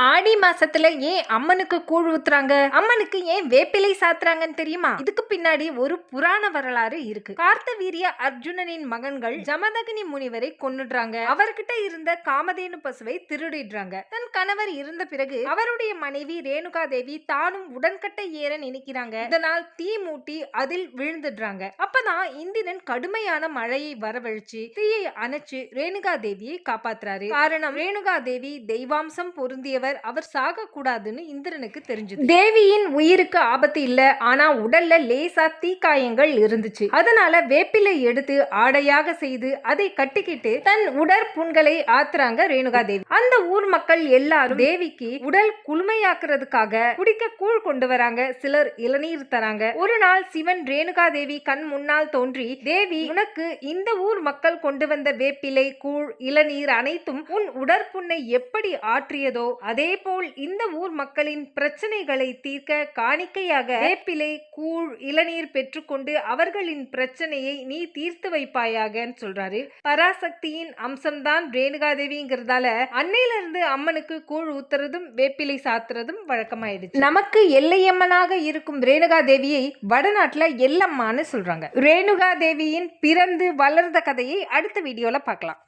ஆடி மாசத்துல ஏன் அம்மனுக்கு கூழ் ஊத்துறாங்க? அம்மனுக்கு ஏன் வேப்பிலை சாத்துறாங்கன்னு தெரியுமா? இதுக்கு பின்னாடி ஒரு புராண வரலாறு இருக்கு. கார்த்தவீரிய அர்ஜுனனின் மகன்கள் ஜமதகினி முனிவரை கொன்னுடுறாங்க. அவர்கிட்ட இருந்த காமதேனு பசுவை திருடிடுறாங்க. தன் கணவர் இருந்த பிறகு அவருடைய மனைவி ரேணுகா தேவி தானும் உடன்கட்டை ஏற நினைக்கிறாங்க. இதனால் தீ மூட்டி அதில் விழுந்துடுறாங்க. அப்பதான் இந்திரன் கடுமையான மழையை வரவழைச்சு தீயை அணைச்சு ரேணுகா தேவியை காப்பாத்துறாரு. காரணம் ரேணுகா தேவி தெய்வாம்சம் பொருந்தியவர் அவர் சாக கூடாதுன்னு இந்திரனுக்கு தெரிஞ்சது. தேவியின் உயிருக்கு ஆபத்து இல்ல ஆனா உடல்ல லேசா தீக்காயங்கள் இருந்துச்சு. அதனால வேப்பிலை எடுத்து ஆடையாக செய்து அதை கட்டிக்கிட்டு தன் உடற்புண்களை ஆத்துறாங்க ரேணுகா தேவி ஊர் மக்கள் எல்லாரும் தேவிக்கு உடல் குளுமையாக்குறதுக்காக குடிக்க கூழ் கொண்டு வராங்க. சிலர் இளநீர் தராங்க. ஒரு நாள் சிவன் ரேணுகா தேவி கண் முன்னால் தோன்றி தேவி உனக்கு இந்த ஊர் மக்கள் கொண்டு வந்த வேப்பிலை கூழ் இளநீர் அனைத்தும் உன் உடற்புண்ணை எப்படி ஆற்றியதோ அதே போல் இந்த ஊர் மக்களின் பிரச்சனைகளை தீர்க்க காணிக்கையாக வேப்பிலை கூழ் இளநீர் பெற்றுக்கொண்டு அவர்களின் பிரச்சனையை நீ தீர்த்து வைப்பாயாகன்னு சொல்றாரு. பராசக்தியின் அம்சம்தான் ரேணுகாதேவிங்கிறதால அன்னையில இருந்து அம்மனுக்கு கூழ் ஊத்துறதும் வேப்பிலை சாத்துறதும் வழக்கமாயிடுச்சு. நமக்கு எல்லையம்மனாக இருக்கும் ரேணுகா தேவியை வடநாட்டுல எல்லம்மான்னு சொல்றாங்க. ரேணுகா தேவியின் பிறந்து வளர்ந்த கதையை அடுத்த வீடியோல பார்க்கலாம்.